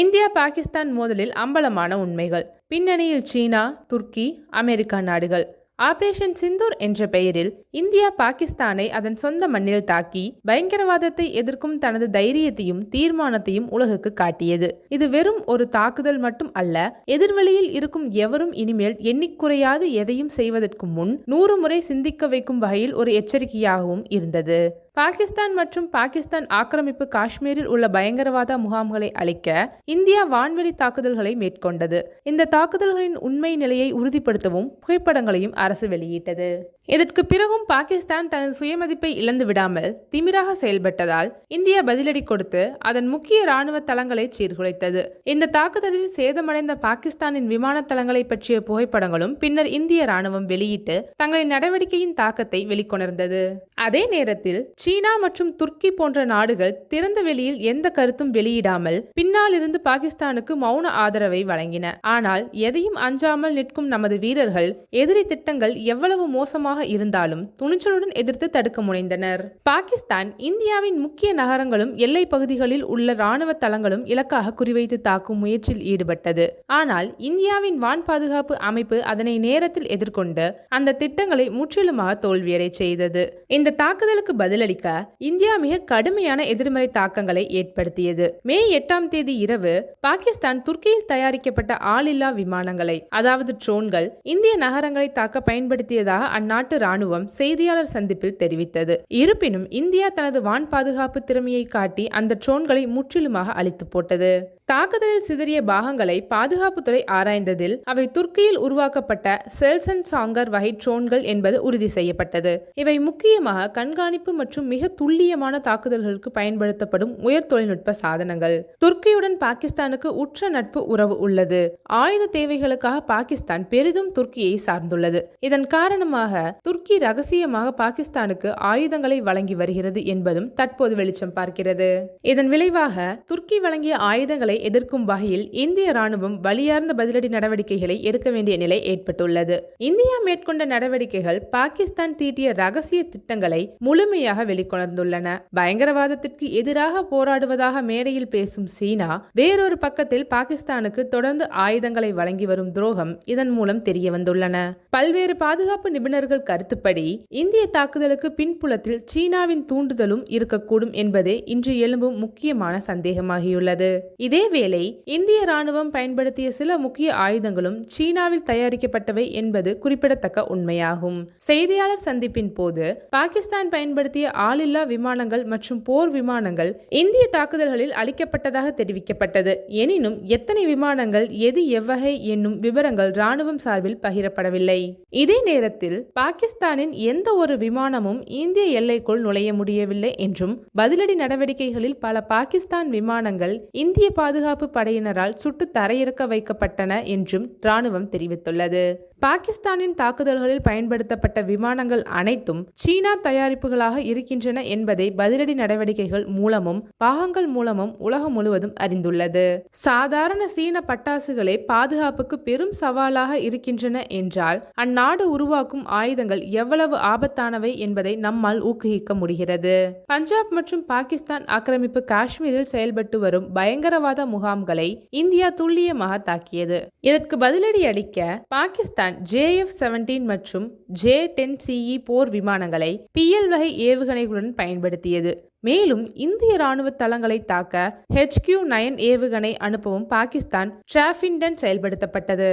India Pakistan மோதலில் அம்பலமான உண்மைகள். பின்னணியில் சீனா துர்க்கி அமெரிக்கா நாடுகள். ஆபரேஷன் சிந்தூர் என்ற பெயரில் இந்தியா பாகிஸ்தானை அதன் சொந்த மண்ணில் தாக்கி பயங்கரவாதத்தை எதிர்க்கும் தனது தைரியத்தையும் தீர்மானத்தையும் உலகுக்கு காட்டியது. இது வெறும் ஒரு தாக்குதல் மட்டும் அல்ல எதிர்வெளியில் இருக்கும் எவரும் இனிமேல் எண்ணிக்குறையாது எதையும் செய்வதற்கு முன் நூறு முறை சிந்திக்க வைக்கும் வகையில் ஒரு எச்சரிக்கையாகவும் இருந்தது. பாகிஸ்தான் மற்றும் பாகிஸ்தான் ஆக்கிரமிப்பு காஷ்மீரில் உள்ள பயங்கரவாத முகாம்களை அழிக்க இந்தியா வான்வெளி தாக்குதல்களை மேற்கொண்டது. இந்த தாக்குதல்களின் உண்மை நிலையை உறுதிப்படுத்தவும் புகைப்படங்களையும் அரசு வெளியிட்டது. இதற்கு பிறகும் பாகிஸ்தான் தனது சுயமதிப்பை இழந்து விடாமல் திமிராக செயல்பட்டதால் இந்தியா பதிலடி கொடுத்து அதன் முக்கிய ராணுவ தளங்களை சீர்குலைத்தது. இந்த தாக்குதலில் சேதமடைந்த பாகிஸ்தானின் விமான தளங்களை பற்றிய புகைப்படங்களும் பின்னர் இந்திய ராணுவம் வெளியிட்டு தங்களின் நடவடிக்கையின் தாக்கத்தை வெளிக்கொணர்ந்தது. அதே நேரத்தில் சீனா மற்றும் துர்க்கி போன்ற நாடுகள் திறந்த வெளியில் எந்த கருத்தும் வெளியிடாமல் பின்னாலிருந்து பாகிஸ்தானுக்கு மௌன ஆதரவை வழங்கின. ஆனால் எதையும் அஞ்சாமல் நிற்கும் நமது வீரர்கள் எதிரி திட்டங்கள் எவ்வளவு மோசமாக இருந்தாலும் துணிச்சலுடன் எதிர்த்து தடுக்க முனைந்தனர். பாகிஸ்தான் இந்தியாவின் முக்கிய நகரங்களும் எல்லை பகுதிகளில் உள்ள ராணுவ தளங்களும் இலக்காக குறிவைத்து தாக்கும் முயற்சியில் ஈடுபட்டது. ஆனால் இந்தியாவின் வான் பாதுகாப்பு அமைப்பு அதனை நேரத்தில் எதிர்கொண்டு அந்த திட்டங்களை முற்றிலுமாக தோல்வியடை செய்தது. இந்த தாக்குதலுக்கு பதிலளி பதிலளிக்க இந்தியா மிக கடுமையான எதிர்மறை தாக்கங்களை ஏற்படுத்தியது. மே எட்டாம் தேதி இரவு பாகிஸ்தான் துர்க்கியில் தயாரிக்கப்பட்ட ஆளில்லா விமானங்களை அதாவது ட்ரோன்கள் இந்திய நகரங்களை தாக்க பயன்படுத்தியதாக அந்நாட்டு ராணுவம் செய்தியாளர் சந்திப்பில் தெரிவித்தது. இருப்பினும் இந்தியா தனது வான் பாதுகாப்பு திறமையை காட்டி அந்த ட்ரோன்களை முற்றிலுமாக அழித்து போட்டது. தாக்குதலில் சிதறிய பாகங்களை பாதுகாப்புத்துறை ஆராய்ந்ததில் அவை துர்க்கியில் உருவாக்கப்பட்ட செல்சன் சாங்கர் வகை ட்ரோன்கள் என்பது உறுதி செய்யப்பட்டது. இவை முக்கியமாக கண்காணிப்பு மற்றும் மிக துல்லியமான தாக்குதல்களுக்கு பயன்படுத்தப்படும் உயர் தொழில்நுட்ப சாதனங்கள். துர்க்கியுடன் பாகிஸ்தானுக்கு உற்ற நட்பு உறவு உள்ளது. ஆயுத தேவைகளுக்காக பாகிஸ்தான் பெரிதும் துர்க்கியை சார்ந்துள்ளது. இதன் காரணமாக துர்க்கி ரகசியமாக பாகிஸ்தானுக்கு ஆயுதங்களை வழங்கி வருகிறது என்பதும் தற்போது வெளிச்சம் பார்க்கிறது. இதன் விளைவாக துர்க்கி வழங்கிய ஆயுதங்களை எதிர்க்கும் வகையில் இந்திய ராணுவம் வலியார்ந்த பதிலடி நடவடிக்கைகளை எடுக்க வேண்டிய நிலை ஏற்பட்டுள்ளது. இந்தியா மேற்கொண்ட நடவடிக்கைகள் பாகிஸ்தான் தீட்டிய ரகசிய திட்டங்களை முழுமையாக வெளிக்கொணர்ந்துள்ளன. பயங்கரவாதத்திற்கு எதிராக போராடுவதாக மேடையில் பேசும் சீனா வேறொரு பக்கத்தில் பாகிஸ்தானுக்கு தொடர்ந்து ஆயுதங்களை வழங்கி வரும் துரோகம் இதன் மூலம் தெரிய வந்துள்ளன பல்வேறு பாதுகாப்பு நிபுணர்கள் கருத்துப்படி இந்திய தாக்குதலுக்கு பின்புலத்தில் சீனாவின் தூண்டுதலும் இருக்கக்கூடும் என்பதே இன்று எழும்பும் முக்கியமான சந்தேகமாகியுள்ளது. இதே இதேவேளை இந்திய ராணுவம் பயன்படுத்திய சில முக்கிய ஆயுதங்களும் சீனாவில் தயாரிக்கப்பட்டவை என்பது குறிப்பிடத்தக்க உண்மையாகும். செய்தியாளர் சந்திப்பின் போது பாகிஸ்தான் பயன்படுத்திய ஆளில்லா விமானங்கள் மற்றும் போர் விமானங்கள் இந்திய தாக்குதல்களில் அளிக்கப்பட்டதாக தெரிவிக்கப்பட்டது. எனினும் எத்தனை விமானங்கள் எது எவ்வகை என்னும் விவரங்கள் ராணுவம் சார்பில் பகிரப்படவில்லை. இதே நேரத்தில் பாகிஸ்தானின் எந்த ஒரு விமானமும் இந்திய எல்லைக்குள் நுழைய முடியவில்லை என்றும் பதிலடி நடவடிக்கைகளில் பல பாகிஸ்தான் விமானங்கள் இந்திய பாதுகாப்பு பாதுகாப்பு படையினரால் சுட்டு தரையிறக்க வைக்கப்பட்டன என்றும் இராணுவம் தெரிவித்துள்ளது. பாகிஸ்தானின் தாக்குதல்களில் பயன்படுத்தப்பட்ட விமானங்கள் அனைத்தும் சீனா தயாரிப்புகளாக இருக்கின்றன என்பதை பதிலடி நடவடிக்கைகள் மூலமும் பாகங்கள் மூலமும் உலகம் முழுவதும் அறிந்துள்ளது. சாதாரண சீன பட்டாசுகளே பாதுகாப்புக்கு பெரும் சவாலாக இருக்கின்றன என்றால் அந்நாடு உருவாக்கும் ஆயுதங்கள் எவ்வளவு ஆபத்தானவை என்பதை நம்மால் ஊக்குவிக்க முடிகிறது. பஞ்சாப் மற்றும் பாகிஸ்தான் ஆக்கிரமிப்பு காஷ்மீரில் செயல்பட்டு வரும் பயங்கரவாத முகாம்களை இந்தியா துல்லியமாக தாக்கியது. இதற்கு பதிலடி அளிக்க பாகிஸ்தான் ஜேஎஃப் செவன்டீன் மற்றும் ஜே டென் சிஇ போர் விமானங்களை பிஎல் வகை ஏவுகணைகளுடன் பயன்படுத்தியது. மேலும் இந்திய ராணுவ தளங்களை தாக்க ஹெச்கியூ நயன் ஏவுகணை அனுப்பவும் பாகிஸ்தான் டிராஃபின்டன் செயல்படுத்தப்பட்டது.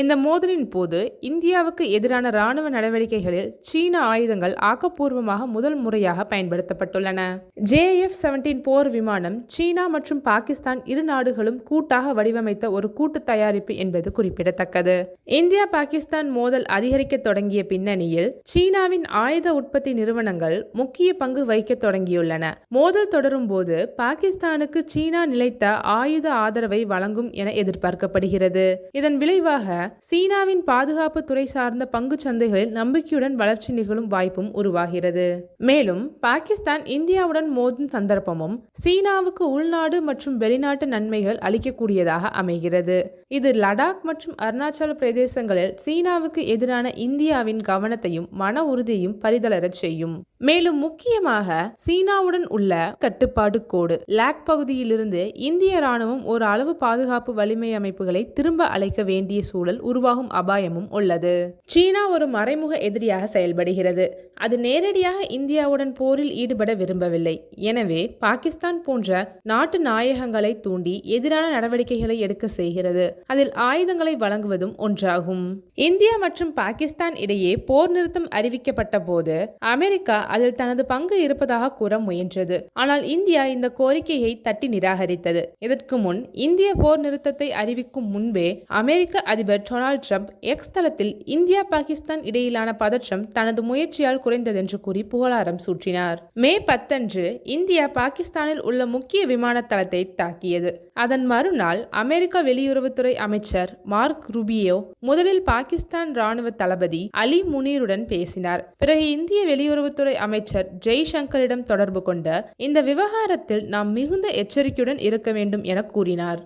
இந்த மோதலின் போது இந்தியாவுக்கு எதிரான ராணுவ நடவடிக்கைகளில் சீன ஆயுதங்கள் ஆக்கப்பூர்வமாக முதல் முறையாக பயன்படுத்தப்பட்டுள்ளன. ஜேஎஃப் செவன்டீன் போர் விமானம் சீனா மற்றும் பாகிஸ்தான் இரு நாடுகளும் கூட்டாக வடிவமைத்த ஒரு கூட்டு தயாரிப்பு என்பது குறிப்பிடத்தக்கது. இந்தியா பாகிஸ்தான் மோதல் அதிகரிக்க தொடங்கிய பின்னணியில் சீனாவின் ஆயுத உற்பத்தி நிறுவனங்கள் முக்கிய பங்கு வகிக்க தொடங்கியுள்ளன. மோதல் தொடரும் போது பாகிஸ்தானுக்கு சீனா நிலைத்த ஆயுத ஆதரவை வழங்கும் என எதிர்பார்க்கப்படுகிறது. இதன் விளைவாக சீனாவின் பாதுகாப்பு துறை சார்ந்த பங்கு சந்தைகளில் நம்பிக்கையுடன் வளர்ச்சி நிகழும் வாய்ப்பும் உருவாகிறது. மேலும் பாகிஸ்தான் இந்தியாவுடன் மோதும் சந்தர்ப்பமும் சீனாவுக்கு உள்நாடு மற்றும் வெளிநாட்டு நன்மைகள் அளிக்கக்கூடியதாக அமைகிறது. இது லடாக் மற்றும் அருணாச்சல பிரதேசங்களில் சீனாவுக்கு எதிரான இந்தியாவின் கவனத்தையும் மன உறுதியையும் பரிதளரச் செய்யும். மேலும் முக்கியமாக சீனாவுடன் உள்ள கட்டுப்பாடு கோடு. லாக் பகுதியிலிருந்து இந்திய ராணுவம் ஒரு அளவு பாதுகாப்பு வலிமை அமைப்புகளை திரும்ப அழைக்க வேண்டிய சூழல் உருவாகும் அபாயமும் உள்ளது. சீனா ஒரு மறைமுக எதிரியாக செயல்படுகிறது. அது நேரடியாக இந்தியாவுடன் போரில் ஈடுபட விரும்பவில்லை. எனவே பாகிஸ்தான் போன்ற நாட்டு நாயகங்களை தூண்டி எதிரான நடவடிக்கைகளை எடுக்க செய்கிறது. அதில் ஆயுதங்களை வழங்குவதும் ஒன்றாகும். இந்தியா மற்றும் பாகிஸ்தான் இடையே போர் நிறுத்தம் அறிவிக்கப்பட்ட போது அமெரிக்கா அதில் தனது பங்கு இருப்பதாக கூற முயன்றது. ஆனால் இந்தியா இந்த கோரிக்கையை தட்டி நிராகரித்தது. இதற்கு முன் இந்திய போர் நிறுத்தத்தை அறிவிக்கும் முன்பே அமெரிக்க அதிபர் டொனால்ட் ட்ரம்ப் எக்ஸ் தளத்தில் இந்தியா பாகிஸ்தான் இடையிலான பதற்றம் தனது முயற்சியால் குறைந்ததென்று கூறி புகழாரம் சூட்டினார் மே பத்தன்று இந்தியா பாகிஸ்தானில் உள்ள முக்கிய விமான தளத்தை தாக்கியது. அதன் மறுநாள் அமெரிக்க வெளியுறவுத்துறை அமைச்சர் மார்க் ருபியோ முதலில் பாகிஸ்தான் ராணுவ தளபதி அலி முனீருடன் பேசினார். பிறகு இந்திய வெளியுறவுத்துறை அமைச்சர் ஜெய்சங்கரிடம் தொடர்பு கொண்ட இந்த விவகாரத்தில் நாம் மிகுந்த எச்சரிக்கையுடன் இருக்க வேண்டும் என கூறினார்.